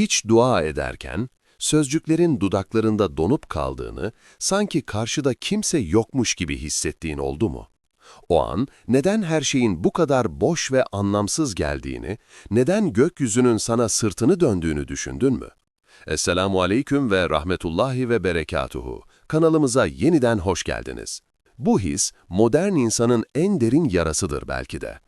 Hiç dua ederken, sözcüklerin dudaklarında donup kaldığını, sanki karşıda kimse yokmuş gibi hissettiğin oldu mu? O an neden her şeyin bu kadar boş ve anlamsız geldiğini, neden gökyüzünün sana sırtını döndüğünü düşündün mü? Esselamu aleyküm ve rahmetullahi ve berekatuhu. Kanalımıza yeniden hoş geldiniz. Bu his, modern insanın en derin yarasıdır belki de.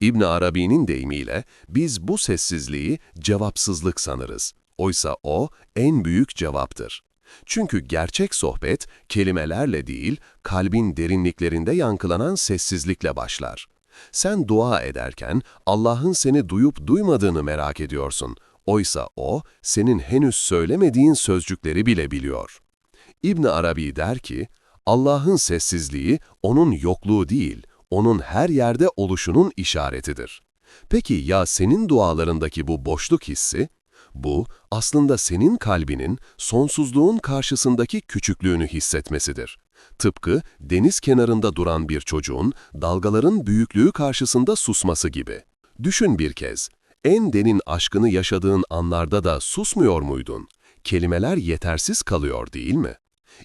İbn Arabi'nin deyimiyle biz bu sessizliği cevapsızlık sanırız. Oysa o en büyük cevaptır. Çünkü gerçek sohbet kelimelerle değil, kalbin derinliklerinde yankılanan sessizlikle başlar. Sen dua ederken Allah'ın seni duyup duymadığını merak ediyorsun. Oysa O, senin henüz söylemediğin sözcükleri bile biliyor. İbn Arabi der ki, Allah'ın sessizliği onun yokluğu değil, onun her yerde oluşunun işaretidir. Peki ya senin dualarındaki bu boşluk hissi? Bu, aslında senin kalbinin sonsuzluğun karşısındaki küçüklüğünü hissetmesidir. Tıpkı deniz kenarında duran bir çocuğun dalgaların büyüklüğü karşısında susması gibi. Düşün bir kez, en derin aşkını yaşadığın anlarda da susmuyor muydun? Kelimeler yetersiz kalıyor değil mi?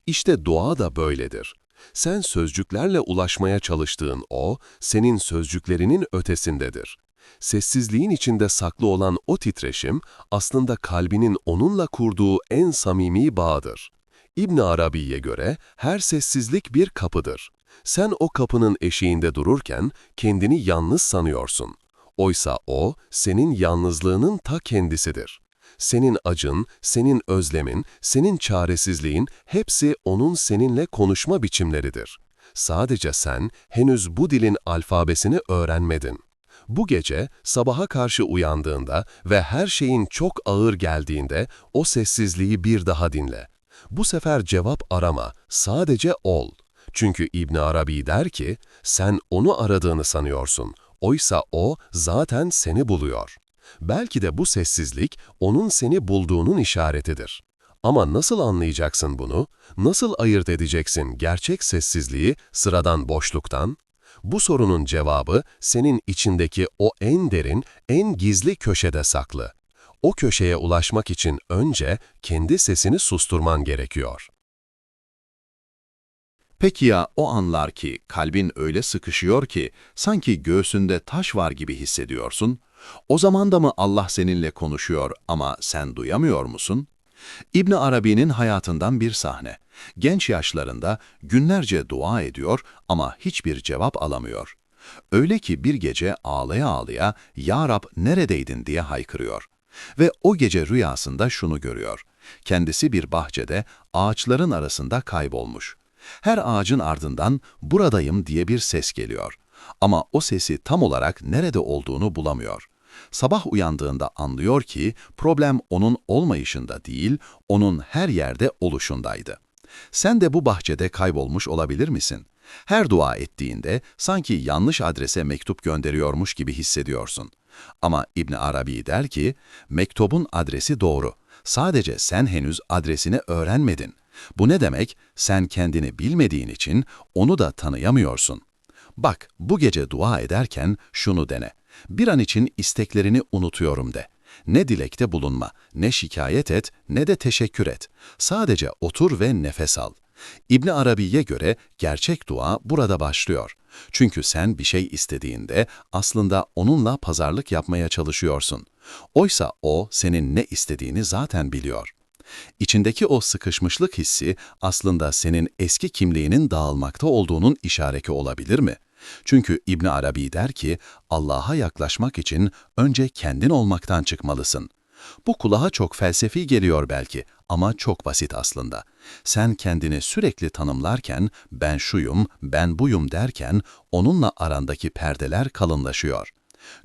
İşte dua da böyledir. Sen sözcüklerle ulaşmaya çalıştığın o, senin sözcüklerinin ötesindedir. Sessizliğin içinde saklı olan o titreşim, aslında kalbinin onunla kurduğu en samimi bağdır. İbn Arabi'ye göre her sessizlik bir kapıdır. Sen o kapının eşiğinde dururken kendini yalnız sanıyorsun. Oysa o, senin yalnızlığının ta kendisidir. Senin acın, senin özlemin, senin çaresizliğin hepsi onun seninle konuşma biçimleridir. Sadece sen henüz bu dilin alfabesini öğrenmedin. Bu gece sabaha karşı uyandığında ve her şeyin çok ağır geldiğinde o sessizliği bir daha dinle. Bu sefer cevap arama, sadece ol. Çünkü İbn Arabi der ki, sen onu aradığını sanıyorsun. Oysa o zaten seni buluyor. Belki de bu sessizlik onun seni bulduğunun işaretidir. Ama nasıl anlayacaksın bunu? Nasıl ayırt edeceksin gerçek sessizliği sıradan boşluktan? Bu sorunun cevabı senin içindeki o en derin, en gizli köşede saklı. O köşeye ulaşmak için önce kendi sesini susturman gerekiyor. Peki ya o anlar ki kalbin öyle sıkışıyor ki sanki göğsünde taş var gibi hissediyorsun? O zaman da mı Allah seninle konuşuyor ama sen duyamıyor musun? İbn Arabi'nin hayatından bir sahne. Genç yaşlarında günlerce dua ediyor ama hiçbir cevap alamıyor. Öyle ki bir gece ağlaya ağlaya ''Ya Rab neredeydin?'' diye haykırıyor. Ve o gece rüyasında şunu görüyor. Kendisi bir bahçede ağaçların arasında kaybolmuş. Her ağacın ardından buradayım diye bir ses geliyor. Ama o sesi tam olarak nerede olduğunu bulamıyor. Sabah uyandığında anlıyor ki problem onun olmayışında değil, onun her yerde oluşundaydı. Sen de bu bahçede kaybolmuş olabilir misin? Her dua ettiğinde sanki yanlış adrese mektup gönderiyormuş gibi hissediyorsun. Ama İbn Arabi der ki, mektubun adresi doğru. Sadece sen henüz adresini öğrenmedin. Bu ne demek? Sen kendini bilmediğin için onu da tanıyamıyorsun. Bak, bu gece dua ederken şunu dene. Bir an için isteklerini unutuyorum de. Ne dilekte bulunma, ne şikayet et, ne de teşekkür et. Sadece otur ve nefes al. İbn Arabi'ye göre gerçek dua burada başlıyor. Çünkü sen bir şey istediğinde aslında onunla pazarlık yapmaya çalışıyorsun. Oysa o senin ne istediğini zaten biliyor. İçindeki o sıkışmışlık hissi aslında senin eski kimliğinin dağılmakta olduğunun işareti olabilir mi? Çünkü İbn Arabi der ki, Allah'a yaklaşmak için önce kendin olmaktan çıkmalısın. Bu kulağa çok felsefi geliyor belki ama çok basit aslında. Sen kendini sürekli tanımlarken, ben şuyum, ben buyum derken onunla arandaki perdeler kalınlaşıyor.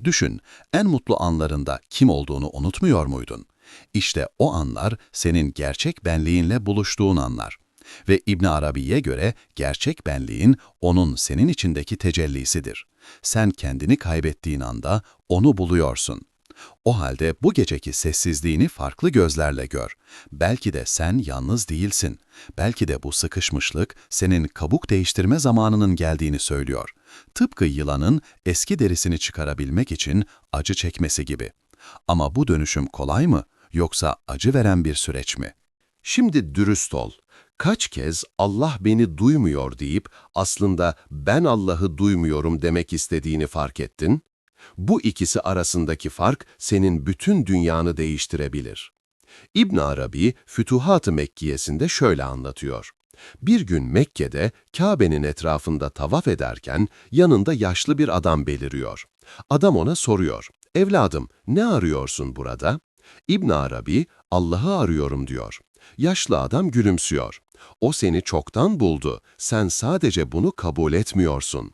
Düşün, en mutlu anlarında kim olduğunu unutmuyor muydun? İşte o anlar senin gerçek benliğinle buluştuğun anlar. Ve İbn Arabi'ye göre gerçek benliğin onun senin içindeki tecellisidir. Sen kendini kaybettiğin anda onu buluyorsun. O halde bu geceki sessizliğini farklı gözlerle gör. Belki de sen yalnız değilsin. Belki de bu sıkışmışlık senin kabuk değiştirme zamanının geldiğini söylüyor. Tıpkı yılanın eski derisini çıkarabilmek için acı çekmesi gibi. Ama bu dönüşüm kolay mı? yoksa acı veren bir süreç mi? Şimdi dürüst ol. Kaç kez Allah beni duymuyor deyip aslında ben Allah'ı duymuyorum demek istediğini fark ettin? Bu ikisi arasındaki fark senin bütün dünyanı değiştirebilir. İbn Arabi Fütuhat-ı Mekkiye'sinde şöyle anlatıyor. Bir gün Mekke'de Kabe'nin etrafında tavaf ederken yanında yaşlı bir adam beliriyor. Adam ona soruyor, evladım ne arıyorsun burada? İbn Arabi, Allah'ı arıyorum diyor. Yaşlı adam gülümsüyor. O seni çoktan buldu, sen sadece bunu kabul etmiyorsun.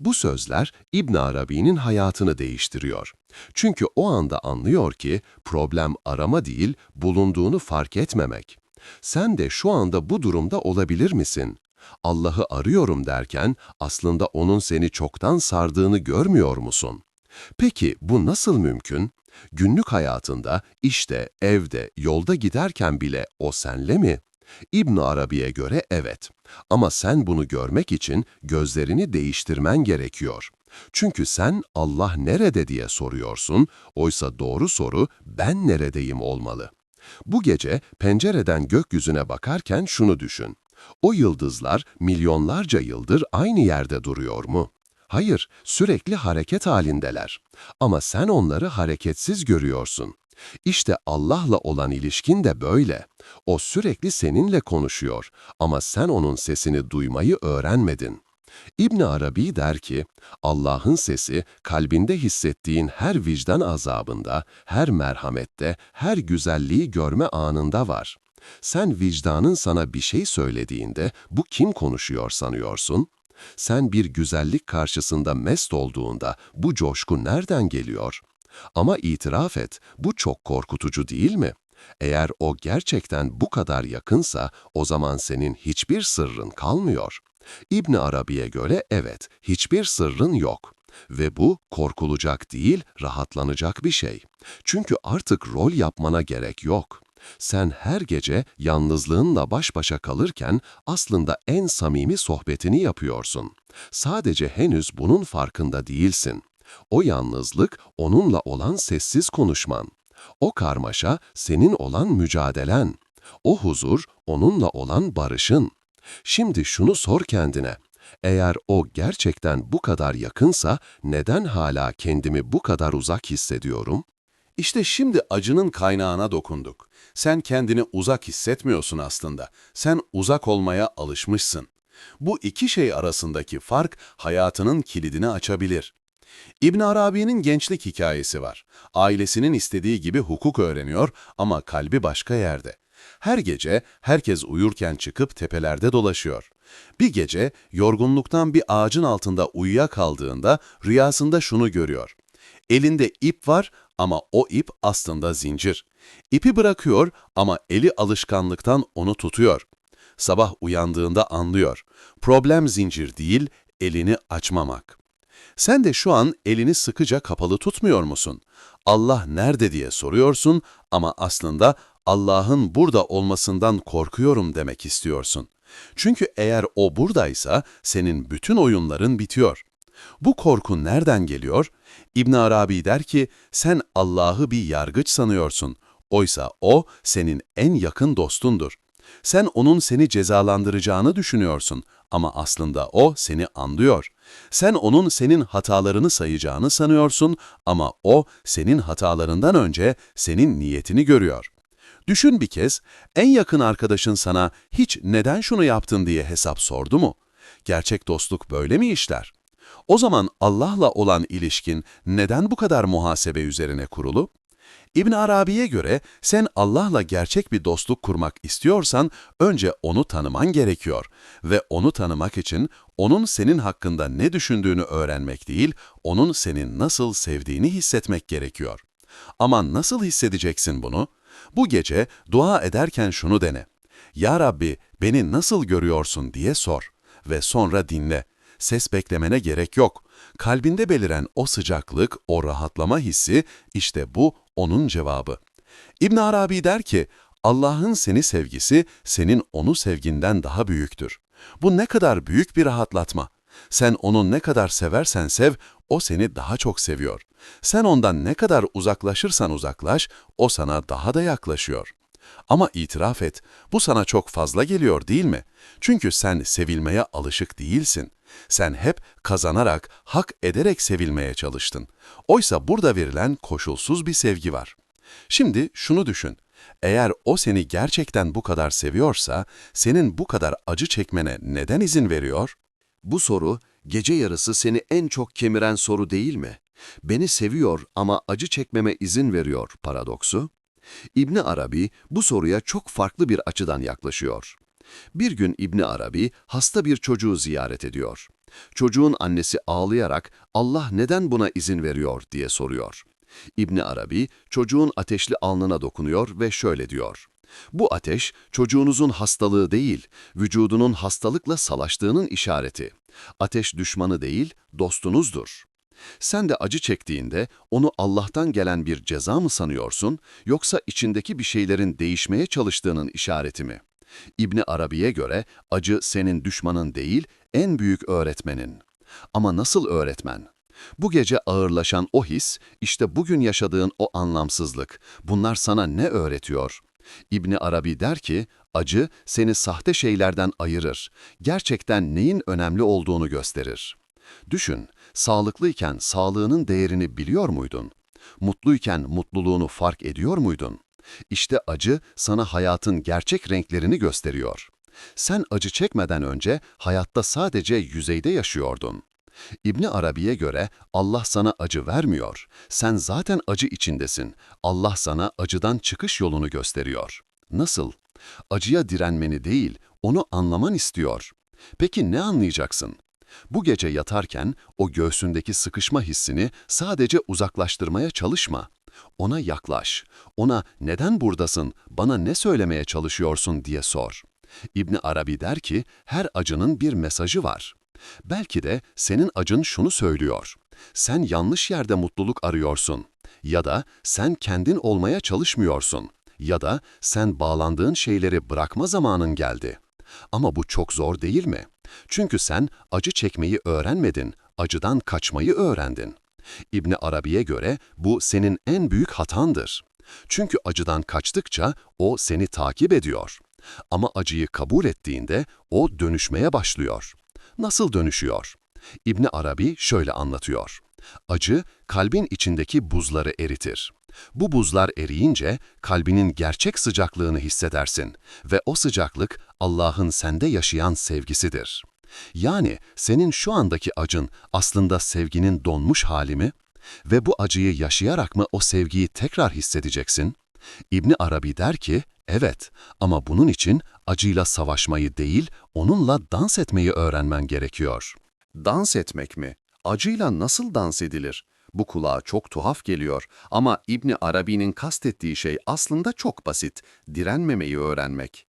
Bu sözler İbn Arabi'nin hayatını değiştiriyor. Çünkü o anda anlıyor ki problem arama değil, bulunduğunu fark etmemek. Sen de şu anda bu durumda olabilir misin? Allah'ı arıyorum derken aslında onun seni çoktan sardığını görmüyor musun? Peki bu nasıl mümkün? Günlük hayatında, işte, evde, yolda giderken bile o senle mi? İbn Arabi'ye göre evet. Ama sen bunu görmek için gözlerini değiştirmen gerekiyor. Çünkü sen Allah nerede diye soruyorsun, oysa doğru soru ben neredeyim olmalı. Bu gece pencereden gökyüzüne bakarken şunu düşün. O yıldızlar milyonlarca yıldır aynı yerde duruyor mu? Hayır, sürekli hareket halindeler. Ama sen onları hareketsiz görüyorsun. İşte Allah'la olan ilişkin de böyle. O sürekli seninle konuşuyor ama sen onun sesini duymayı öğrenmedin. İbn Arabi der ki, Allah'ın sesi kalbinde hissettiğin her vicdan azabında, her merhamette, her güzelliği görme anında var. Sen vicdanın sana bir şey söylediğinde bu kim konuşuyor sanıyorsun? Sen bir güzellik karşısında mest olduğunda bu coşku nereden geliyor? Ama itiraf et, bu çok korkutucu değil mi? Eğer o gerçekten bu kadar yakınsa o zaman senin hiçbir sırrın kalmıyor. İbn Arabi'ye göre evet, hiçbir sırrın yok. Ve bu korkulacak değil, rahatlanacak bir şey. Çünkü artık rol yapmana gerek yok. Sen her gece yalnızlığınla baş başa kalırken aslında en samimi sohbetini yapıyorsun. Sadece henüz bunun farkında değilsin. O yalnızlık onunla olan sessiz konuşman. O karmaşa senin olan mücadelen. O huzur onunla olan barışın. Şimdi şunu sor kendine. Eğer o gerçekten bu kadar yakınsa neden hala kendimi bu kadar uzak hissediyorum? İşte şimdi acının kaynağına dokunduk. Sen kendini uzak hissetmiyorsun aslında. Sen uzak olmaya alışmışsın. Bu iki şey arasındaki fark hayatının kilidini açabilir. İbn Arabi'nin gençlik hikayesi var. Ailesinin istediği gibi hukuk öğreniyor ama kalbi başka yerde. Her gece herkes uyurken çıkıp tepelerde dolaşıyor. Bir gece yorgunluktan bir ağacın altında uyuyakaldığında rüyasında şunu görüyor. Elinde ip var ama o ip aslında zincir. İpi bırakıyor ama eli alışkanlıktan onu tutuyor. Sabah uyandığında anlıyor. Problem zincir değil, elini açmamak. Sen de şu an elini sıkıca kapalı tutmuyor musun? Allah nerede diye soruyorsun ama aslında Allah'ın burada olmasından korkuyorum demek istiyorsun. Çünkü eğer o buradaysa senin bütün oyunların bitiyor. Bu korku nereden geliyor? İbn Arabi der ki sen Allah'ı bir yargıç sanıyorsun. Oysa o senin en yakın dostundur. Sen onun seni cezalandıracağını düşünüyorsun ama aslında o seni anlıyor. Sen onun senin hatalarını sayacağını sanıyorsun ama o senin hatalarından önce senin niyetini görüyor. Düşün bir kez, en yakın arkadaşın sana hiç neden şunu yaptın diye hesap sordu mu? Gerçek dostluk böyle mi işler? O zaman Allah'la olan ilişkin neden bu kadar muhasebe üzerine kurulu? İbn Arabi'ye göre sen Allah'la gerçek bir dostluk kurmak istiyorsan önce onu tanıman gerekiyor ve onu tanımak için onun senin hakkında ne düşündüğünü öğrenmek değil, onun senin nasıl sevdiğini hissetmek gerekiyor. Ama nasıl hissedeceksin bunu? Bu gece dua ederken şunu dene. Ya Rabbi beni nasıl görüyorsun diye sor ve sonra dinle. Ses beklemene gerek yok. Kalbinde beliren o sıcaklık, o rahatlama hissi işte bu onun cevabı. İbn Arabi der ki, Allah'ın seni sevgisi senin onu sevginden daha büyüktür. Bu ne kadar büyük bir rahatlatma. Sen onu ne kadar seversen sev, o seni daha çok seviyor. Sen ondan ne kadar uzaklaşırsan uzaklaş, o sana daha da yaklaşıyor. Ama itiraf et, bu sana çok fazla geliyor değil mi? Çünkü sen sevilmeye alışık değilsin. Sen hep kazanarak, hak ederek sevilmeye çalıştın. Oysa burada verilen koşulsuz bir sevgi var. Şimdi şunu düşün. Eğer o seni gerçekten bu kadar seviyorsa, senin bu kadar acı çekmene neden izin veriyor? Bu soru, gece yarısı seni en çok kemiren soru değil mi? Beni seviyor ama acı çekmeme izin veriyor paradoksu. İbni Arabi bu soruya çok farklı bir açıdan yaklaşıyor. Bir gün İbni Arabi hasta bir çocuğu ziyaret ediyor. Çocuğun annesi ağlayarak Allah neden buna izin veriyor diye soruyor. İbni Arabi çocuğun ateşli alnına dokunuyor ve şöyle diyor. Bu ateş çocuğunuzun hastalığı değil, vücudunun hastalıkla salaştığının işareti. Ateş düşmanı değil, dostunuzdur. Sen de acı çektiğinde onu Allah'tan gelen bir ceza mı sanıyorsun yoksa içindeki bir şeylerin değişmeye çalıştığının işareti mi? İbni Arabi'ye göre acı senin düşmanın değil, en büyük öğretmenin. Ama nasıl öğretmen? Bu gece ağırlaşan o his, işte bugün yaşadığın o anlamsızlık. Bunlar sana ne öğretiyor? İbni Arabi der ki, acı seni sahte şeylerden ayırır. Gerçekten neyin önemli olduğunu gösterir. Düşün, sağlıklıyken sağlığının değerini biliyor muydun? Mutluyken mutluluğunu fark ediyor muydun? İşte acı sana hayatın gerçek renklerini gösteriyor. Sen acı çekmeden önce hayatta sadece yüzeyde yaşıyordun. İbni Arabi'ye göre Allah sana acı vermiyor. Sen zaten acı içindesin. Allah sana acıdan çıkış yolunu gösteriyor. Nasıl? Acıya direnmeni değil, onu anlaman istiyor. Peki ne anlayacaksın? Bu gece yatarken o göğsündeki sıkışma hissini sadece uzaklaştırmaya çalışma. Ona yaklaş. Ona neden buradasın, bana ne söylemeye çalışıyorsun diye sor. İbni Arabi der ki her acının bir mesajı var. Belki de senin acın şunu söylüyor. Sen yanlış yerde mutluluk arıyorsun. Ya da sen kendin olmaya çalışmıyorsun. Ya da sen bağlandığın şeyleri bırakma zamanın geldi. Ama bu çok zor değil mi? Çünkü sen acı çekmeyi öğrenmedin, acıdan kaçmayı öğrendin. İbni Arabi'ye göre bu senin en büyük hatandır. Çünkü acıdan kaçtıkça o seni takip ediyor. Ama acıyı kabul ettiğinde o dönüşmeye başlıyor. Nasıl dönüşüyor? İbni Arabi şöyle anlatıyor. Acı, kalbin içindeki buzları eritir. Bu buzlar eriyince kalbinin gerçek sıcaklığını hissedersin ve o sıcaklık Allah'ın sende yaşayan sevgisidir. Yani senin şu andaki acın aslında sevginin donmuş hali mi? Ve bu acıyı yaşayarak mı o sevgiyi tekrar hissedeceksin? İbni Arabi der ki, evet ama bunun için acıyla savaşmayı değil, onunla dans etmeyi öğrenmen gerekiyor. Dans etmek mi? Acıyla nasıl dans edilir? Bu kulağa çok tuhaf geliyor ama İbni Arabi'nin kastettiği şey aslında çok basit, direnmemeyi öğrenmek.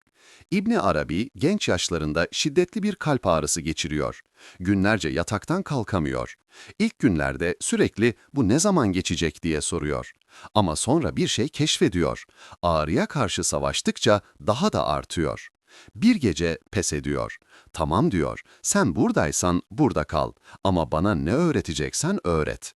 İbni Arabi genç yaşlarında şiddetli bir kalp ağrısı geçiriyor. Günlerce yataktan kalkamıyor. İlk günlerde sürekli bu ne zaman geçecek diye soruyor. Ama sonra bir şey keşfediyor. Ağrıya karşı savaştıkça daha da artıyor. Bir gece pes ediyor. Tamam diyor, sen buradaysan burada kal ama bana ne öğreteceksen öğret.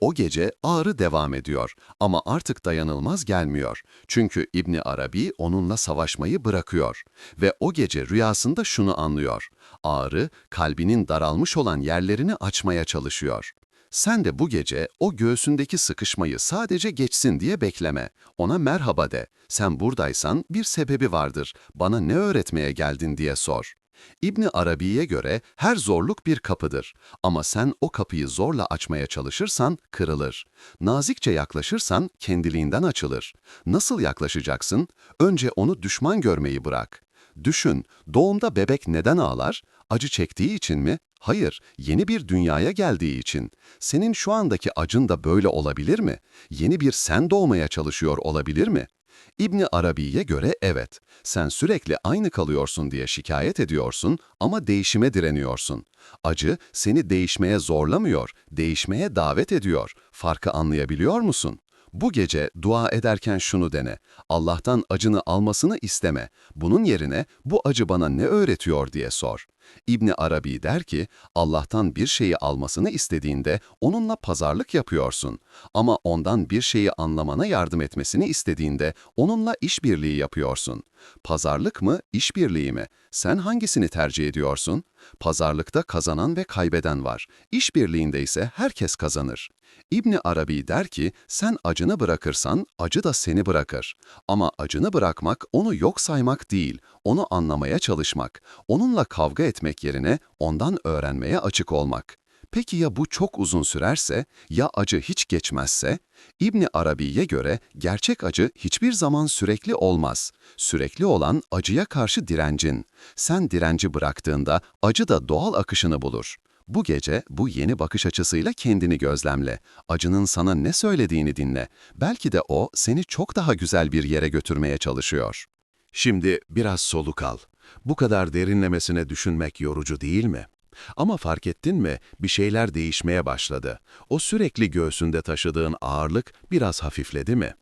O gece ağrı devam ediyor ama artık dayanılmaz gelmiyor. Çünkü İbni Arabi onunla savaşmayı bırakıyor ve o gece rüyasında şunu anlıyor. Ağrı kalbinin daralmış olan yerlerini açmaya çalışıyor. Sen de bu gece o göğsündeki sıkışmayı sadece geçsin diye bekleme. Ona merhaba de. Sen buradaysan bir sebebi vardır. Bana ne öğretmeye geldin diye sor. İbni Arabi'ye göre her zorluk bir kapıdır ama sen o kapıyı zorla açmaya çalışırsan kırılır. Nazikçe yaklaşırsan kendiliğinden açılır. Nasıl yaklaşacaksın? Önce onu düşman görmeyi bırak. Düşün, doğumda bebek neden ağlar? Acı çektiği için mi? Hayır, yeni bir dünyaya geldiği için. Senin şu andaki acın da böyle olabilir mi? Yeni bir sen doğmaya çalışıyor olabilir mi? İbni Arabi'ye göre evet, sen sürekli aynı kalıyorsun diye şikayet ediyorsun ama değişime direniyorsun. Acı seni değişmeye zorlamıyor, değişmeye davet ediyor. Farkı anlayabiliyor musun? Bu gece dua ederken şunu dene, Allah'tan acını almasını isteme. Bunun yerine bu acı bana ne öğretiyor diye sor. İbni Arabi der ki, Allah'tan bir şeyi almasını istediğinde onunla pazarlık yapıyorsun. Ama ondan bir şeyi anlamana yardım etmesini istediğinde onunla işbirliği yapıyorsun. Pazarlık mı, işbirliği mi? Sen hangisini tercih ediyorsun? Pazarlıkta kazanan ve kaybeden var. İşbirliğinde ise herkes kazanır. İbni Arabi der ki, sen acını bırakırsan acı da seni bırakır. Ama acını bırakmak onu yok saymak değil, onu anlamaya çalışmak, onunla kavga etmek yerine ondan öğrenmeye açık olmak. Peki ya bu çok uzun sürerse, ya acı hiç geçmezse? İbni Arabi'ye göre gerçek acı hiçbir zaman sürekli olmaz. Sürekli olan acıya karşı direncin. Sen direnci bıraktığında acı da doğal akışını bulur. Bu gece bu yeni bakış açısıyla kendini gözlemle. Acının sana ne söylediğini dinle. Belki de o seni çok daha güzel bir yere götürmeye çalışıyor. Şimdi biraz soluk al. Bu kadar derinlemesine düşünmek yorucu değil mi? Ama fark ettin mi bir şeyler değişmeye başladı. O sürekli göğsünde taşıdığın ağırlık biraz hafifledi mi?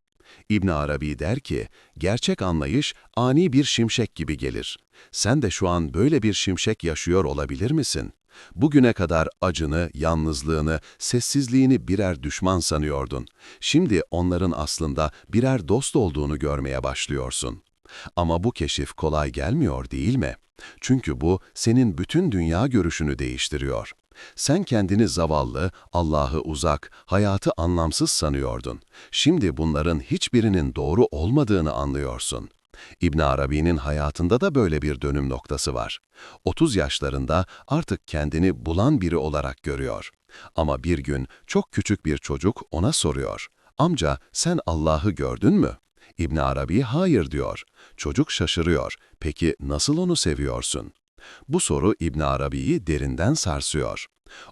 İbn Arabi der ki, gerçek anlayış ani bir şimşek gibi gelir. Sen de şu an böyle bir şimşek yaşıyor olabilir misin? Bugüne kadar acını, yalnızlığını, sessizliğini birer düşman sanıyordun. Şimdi onların aslında birer dost olduğunu görmeye başlıyorsun. Ama bu keşif kolay gelmiyor değil mi? Çünkü bu senin bütün dünya görüşünü değiştiriyor. Sen kendini zavallı, Allah'ı uzak, hayatı anlamsız sanıyordun. Şimdi bunların hiçbirinin doğru olmadığını anlıyorsun. İbn Arabi'nin hayatında da böyle bir dönüm noktası var. 30 yaşlarında artık kendini bulan biri olarak görüyor. Ama bir gün çok küçük bir çocuk ona soruyor. Amca sen Allah'ı gördün mü? İbn Arabi hayır diyor. Çocuk şaşırıyor. Peki nasıl onu seviyorsun? Bu soru İbn Arabi'yi derinden sarsıyor.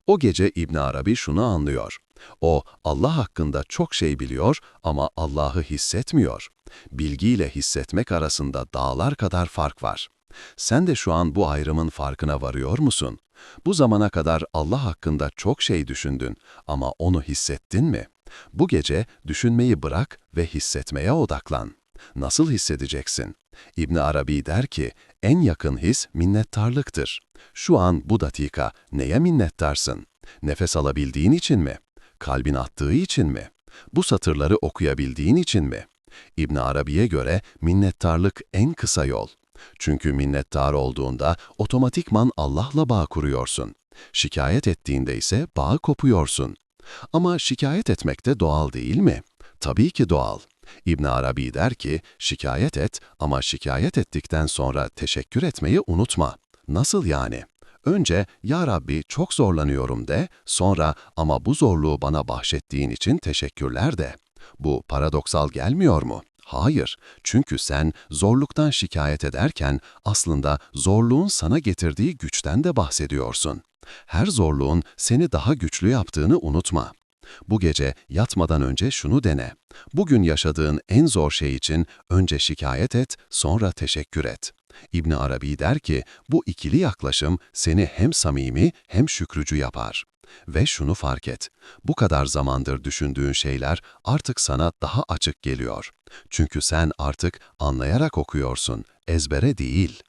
O gece İbn Arabi şunu anlıyor. O Allah hakkında çok şey biliyor ama Allah'ı hissetmiyor. Bilgiyle hissetmek arasında dağlar kadar fark var. Sen de şu an bu ayrımın farkına varıyor musun? Bu zamana kadar Allah hakkında çok şey düşündün ama onu hissettin mi? Bu gece düşünmeyi bırak ve hissetmeye odaklan. Nasıl hissedeceksin? İbn Arabi der ki, en yakın his minnettarlıktır. Şu an bu dakika neye minnettarsın? Nefes alabildiğin için mi? Kalbin attığı için mi? Bu satırları okuyabildiğin için mi? İbn Arabi'ye göre minnettarlık en kısa yol. Çünkü minnettar olduğunda otomatikman Allah'la bağ kuruyorsun. Şikayet ettiğinde ise bağı kopuyorsun. Ama şikayet etmek de doğal değil mi? Tabii ki doğal. İbn Arabi der ki, şikayet et ama şikayet ettikten sonra teşekkür etmeyi unutma. Nasıl yani? Önce, Ya Rabbi çok zorlanıyorum de, sonra ama bu zorluğu bana bahşettiğin için teşekkürler de. Bu paradoksal gelmiyor mu? Hayır, çünkü sen zorluktan şikayet ederken aslında zorluğun sana getirdiği güçten de bahsediyorsun. Her zorluğun seni daha güçlü yaptığını unutma. Bu gece yatmadan önce şunu dene. Bugün yaşadığın en zor şey için önce şikayet et, sonra teşekkür et. İbn Arabi der ki, bu ikili yaklaşım seni hem samimi hem şükrücü yapar. Ve şunu fark et, bu kadar zamandır düşündüğün şeyler artık sana daha açık geliyor. Çünkü sen artık anlayarak okuyorsun, ezbere değil.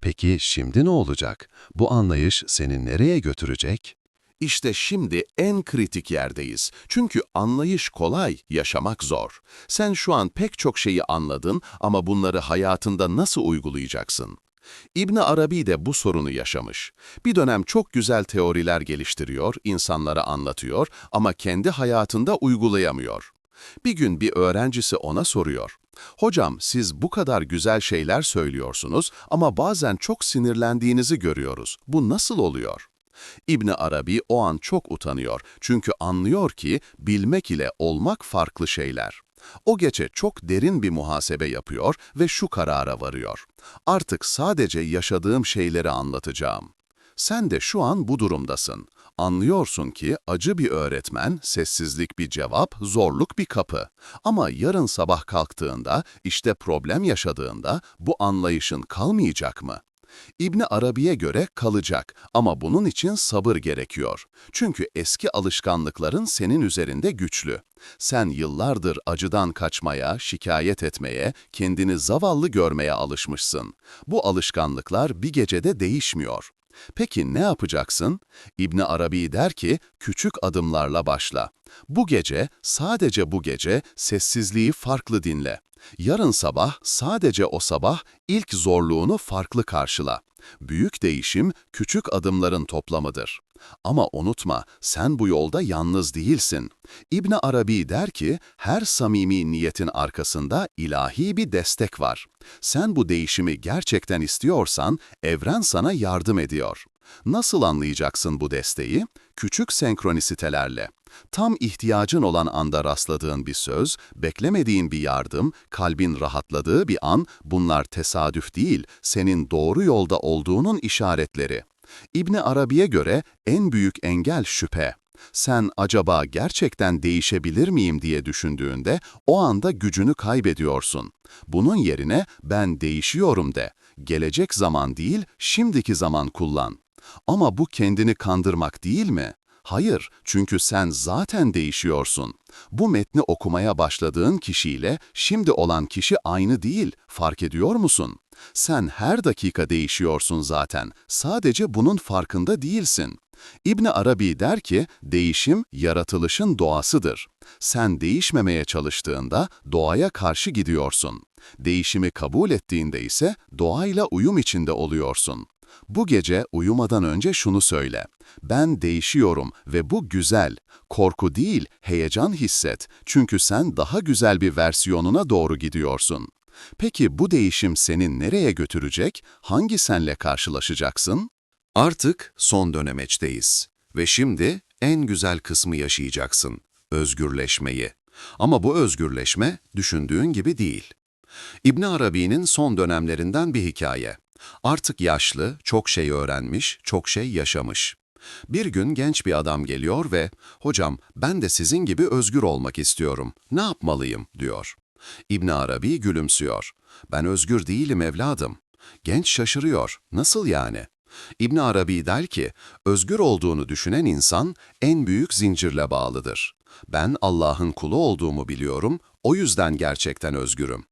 Peki şimdi ne olacak? Bu anlayış seni nereye götürecek? İşte şimdi en kritik yerdeyiz. Çünkü anlayış kolay, yaşamak zor. Sen şu an pek çok şeyi anladın ama bunları hayatında nasıl uygulayacaksın? İbn Arabi de bu sorunu yaşamış. Bir dönem çok güzel teoriler geliştiriyor, insanlara anlatıyor ama kendi hayatında uygulayamıyor. Bir gün bir öğrencisi ona soruyor. Hocam siz bu kadar güzel şeyler söylüyorsunuz ama bazen çok sinirlendiğinizi görüyoruz. Bu nasıl oluyor? İbni Arabi o an çok utanıyor çünkü anlıyor ki bilmek ile olmak farklı şeyler. O gece çok derin bir muhasebe yapıyor ve şu karara varıyor. Artık sadece yaşadığım şeyleri anlatacağım. Sen de şu an bu durumdasın. Anlıyorsun ki acı bir öğretmen, sessizlik bir cevap, zorluk bir kapı. Ama yarın sabah kalktığında, işte problem yaşadığında bu anlayışın kalmayacak mı? İbni Arabi'ye göre kalacak ama bunun için sabır gerekiyor. Çünkü eski alışkanlıkların senin üzerinde güçlü. Sen yıllardır acıdan kaçmaya, şikayet etmeye, kendini zavallı görmeye alışmışsın. Bu alışkanlıklar bir gecede değişmiyor. Peki ne yapacaksın? İbni Arabi der ki, küçük adımlarla başla. Bu gece, sadece bu gece sessizliği farklı dinle. Yarın sabah, sadece o sabah ilk zorluğunu farklı karşıla. Büyük değişim, küçük adımların toplamıdır. Ama unutma, sen bu yolda yalnız değilsin. İbni Arabi der ki, her samimi niyetin arkasında ilahi bir destek var. Sen bu değişimi gerçekten istiyorsan, evren sana yardım ediyor. Nasıl anlayacaksın bu desteği? Küçük senkronisitelerle. Tam ihtiyacın olan anda rastladığın bir söz, beklemediğin bir yardım, kalbin rahatladığı bir an, bunlar tesadüf değil, senin doğru yolda olduğunun işaretleri. İbni Arabi'ye göre en büyük engel şüphe. Sen acaba gerçekten değişebilir miyim diye düşündüğünde o anda gücünü kaybediyorsun. Bunun yerine ben değişiyorum de. Gelecek zaman değil, şimdiki zaman kullan. Ama bu kendini kandırmak değil mi? Hayır, çünkü sen zaten değişiyorsun. Bu metni okumaya başladığın kişiyle şimdi olan kişi aynı değil, fark ediyor musun? Sen her dakika değişiyorsun zaten, sadece bunun farkında değilsin. İbni Arabi der ki, değişim yaratılışın doğasıdır. Sen değişmemeye çalıştığında doğaya karşı gidiyorsun. Değişimi kabul ettiğinde ise doğayla uyum içinde oluyorsun. Bu gece uyumadan önce şunu söyle. Ben değişiyorum ve bu güzel. Korku değil, heyecan hisset. Çünkü sen daha güzel bir versiyonuna doğru gidiyorsun. Peki bu değişim seni nereye götürecek? Hangi senle karşılaşacaksın? Artık son dönemeçteyiz ve şimdi en güzel kısmı yaşayacaksın, özgürleşmeyi. Ama bu özgürleşme düşündüğün gibi değil. İbn Arabi'nin son dönemlerinden bir hikaye. Artık yaşlı, çok şey öğrenmiş, çok şey yaşamış. Bir gün genç bir adam geliyor ve "Hocam, ben de sizin gibi özgür olmak istiyorum. Ne yapmalıyım?" diyor. İbn Arabi gülümsüyor. "Ben özgür değilim evladım." Genç şaşırıyor. "Nasıl yani?" İbn Arabi der ki, özgür olduğunu düşünen insan en büyük zincirle bağlıdır. Ben Allah'ın kulu olduğumu biliyorum, o yüzden gerçekten özgürüm.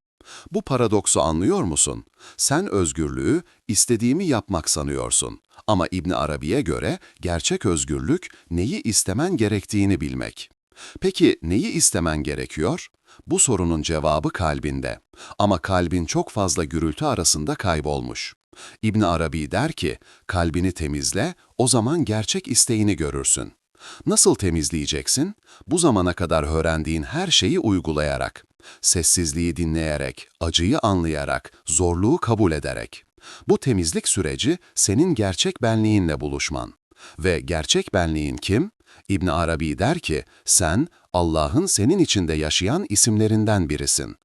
Bu paradoksu anlıyor musun? Sen özgürlüğü istediğimi yapmak sanıyorsun. Ama İbn Arabi'ye göre gerçek özgürlük neyi istemen gerektiğini bilmek. Peki neyi istemen gerekiyor? Bu sorunun cevabı kalbinde. Ama kalbin çok fazla gürültü arasında kaybolmuş. İbn Arabi der ki, kalbini temizle, o zaman gerçek isteğini görürsün. Nasıl temizleyeceksin? Bu zamana kadar öğrendiğin her şeyi uygulayarak, sessizliği dinleyerek, acıyı anlayarak, zorluğu kabul ederek. Bu temizlik süreci senin gerçek benliğinle buluşman. Ve gerçek benliğin kim? İbn Arabi der ki, sen Allah'ın senin içinde yaşayan isimlerinden birisin.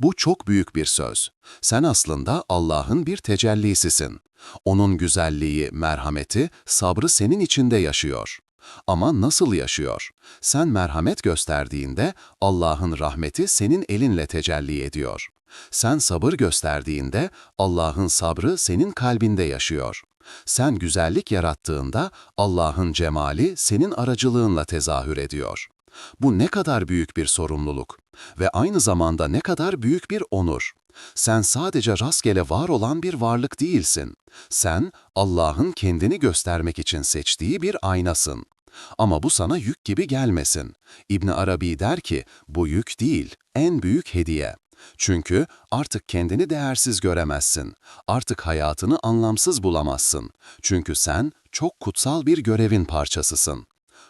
Bu çok büyük bir söz. Sen aslında Allah'ın bir tecellisisin. Onun güzelliği, merhameti, sabrı senin içinde yaşıyor. Ama nasıl yaşıyor? Sen merhamet gösterdiğinde Allah'ın rahmeti senin elinle tecelli ediyor. Sen sabır gösterdiğinde Allah'ın sabrı senin kalbinde yaşıyor. Sen güzellik yarattığında Allah'ın cemali senin aracılığınla tezahür ediyor. Bu ne kadar büyük bir sorumluluk ve aynı zamanda ne kadar büyük bir onur. Sen sadece rastgele var olan bir varlık değilsin. Sen Allah'ın kendini göstermek için seçtiği bir aynasın. Ama bu sana yük gibi gelmesin. İbn Arabi der ki, bu yük değil, en büyük hediye. Çünkü artık kendini değersiz göremezsin. Artık hayatını anlamsız bulamazsın. Çünkü sen çok kutsal bir görevin parçasısın.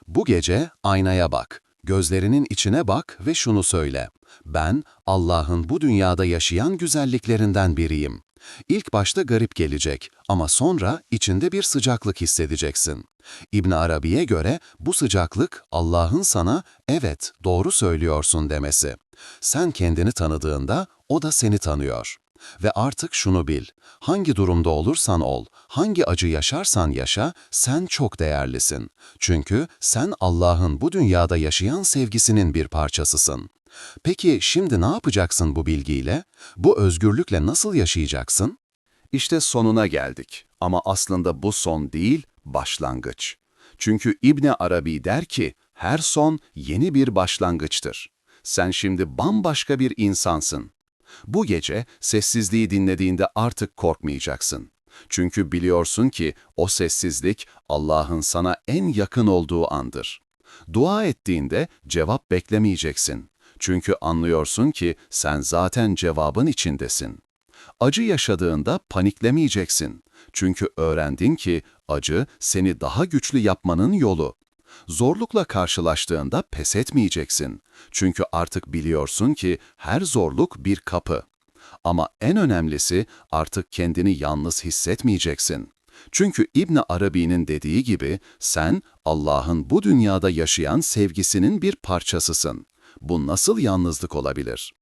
Bu gece aynaya bak. Gözlerinin içine bak ve şunu söyle. Ben Allah'ın bu dünyada yaşayan güzelliklerinden biriyim. İlk başta garip gelecek ama sonra içinde bir sıcaklık hissedeceksin. İbn Arabi'ye göre bu sıcaklık Allah'ın sana evet doğru söylüyorsun demesi. Sen kendini tanıdığında o da seni tanıyor. Ve artık şunu bil, hangi durumda olursan ol, hangi acı yaşarsan yaşa, sen çok değerlisin. Çünkü sen Allah'ın bu dünyada yaşayan sevgisinin bir parçasısın. Peki şimdi ne yapacaksın bu bilgiyle? Bu özgürlükle nasıl yaşayacaksın? İşte sonuna geldik. Ama aslında bu son değil, başlangıç. Çünkü İbni Arabi der ki, her son yeni bir başlangıçtır. Sen şimdi bambaşka bir insansın. Bu gece sessizliği dinlediğinde artık korkmayacaksın. Çünkü biliyorsun ki o sessizlik Allah'ın sana en yakın olduğu andır. Dua ettiğinde cevap beklemeyeceksin. Çünkü anlıyorsun ki sen zaten cevabın içindesin. Acı yaşadığında paniklemeyeceksin. Çünkü öğrendin ki acı seni daha güçlü yapmanın yolu. Zorlukla karşılaştığında pes etmeyeceksin. Çünkü artık biliyorsun ki her zorluk bir kapı. Ama en önemlisi artık kendini yalnız hissetmeyeceksin. Çünkü İbn Arabi'nin dediği gibi sen Allah'ın bu dünyada yaşayan sevgisinin bir parçasısın. Bu nasıl yalnızlık olabilir?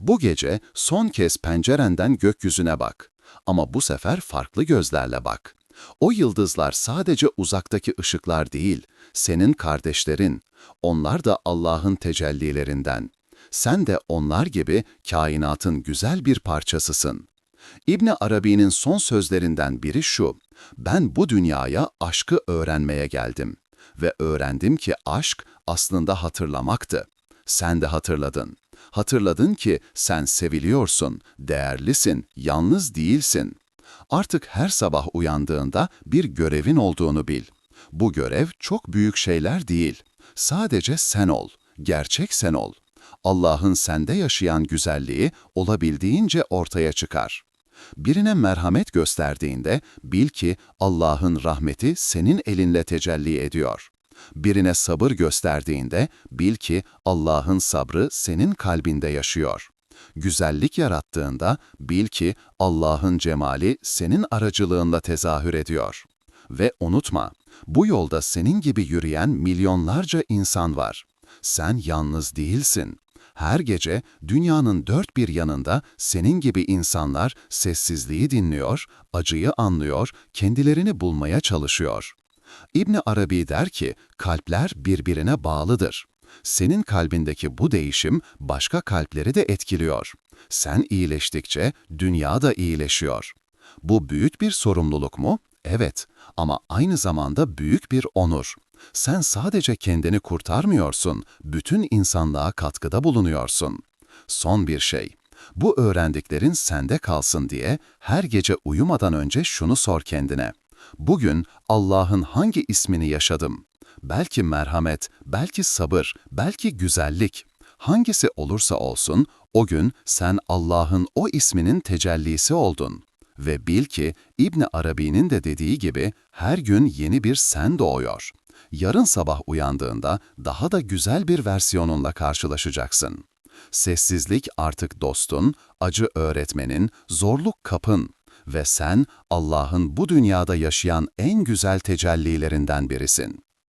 Bu gece son kez pencerenden gökyüzüne bak. Ama bu sefer farklı gözlerle bak. O yıldızlar sadece uzaktaki ışıklar değil, senin kardeşlerin. Onlar da Allah'ın tecellilerinden. Sen de onlar gibi kainatın güzel bir parçasısın. İbni Arabi'nin son sözlerinden biri şu, ben bu dünyaya aşkı öğrenmeye geldim ve öğrendim ki aşk aslında hatırlamaktı. Sen de hatırladın. Hatırladın ki sen seviliyorsun, değerlisin, yalnız değilsin. Artık her sabah uyandığında bir görevin olduğunu bil. Bu görev çok büyük şeyler değil. Sadece sen ol, gerçek sen ol. Allah'ın sende yaşayan güzelliği olabildiğince ortaya çıkar. Birine merhamet gösterdiğinde bil ki Allah'ın rahmeti senin elinle tecelli ediyor. Birine sabır gösterdiğinde bil ki Allah'ın sabrı senin kalbinde yaşıyor. Güzellik yarattığında bil ki Allah'ın cemali senin aracılığında tezahür ediyor. Ve unutma, bu yolda senin gibi yürüyen milyonlarca insan var. Sen yalnız değilsin. Her gece dünyanın dört bir yanında senin gibi insanlar sessizliği dinliyor, acıyı anlıyor, kendilerini bulmaya çalışıyor. İbni Arabi der ki, kalpler birbirine bağlıdır. Senin kalbindeki bu değişim başka kalpleri de etkiliyor. Sen iyileştikçe dünya da iyileşiyor. Bu büyük bir sorumluluk mu? Evet ama aynı zamanda büyük bir onur. Sen sadece kendini kurtarmıyorsun, bütün insanlığa katkıda bulunuyorsun. Son bir şey. Bu öğrendiklerin sende kalsın diye her gece uyumadan önce şunu sor kendine. Bugün Allah'ın hangi ismini yaşadım? Belki merhamet, belki sabır, belki güzellik. Hangisi olursa olsun, o gün sen Allah'ın o isminin tecellisi oldun. Ve bil ki İbni Arabi'nin de dediği gibi her gün yeni bir sen doğuyor. Yarın sabah uyandığında daha da güzel bir versiyonunla karşılaşacaksın. Sessizlik artık dostun, acı öğretmenin, zorluk kapın ve sen Allah'ın bu dünyada yaşayan en güzel tecellilerinden birisin.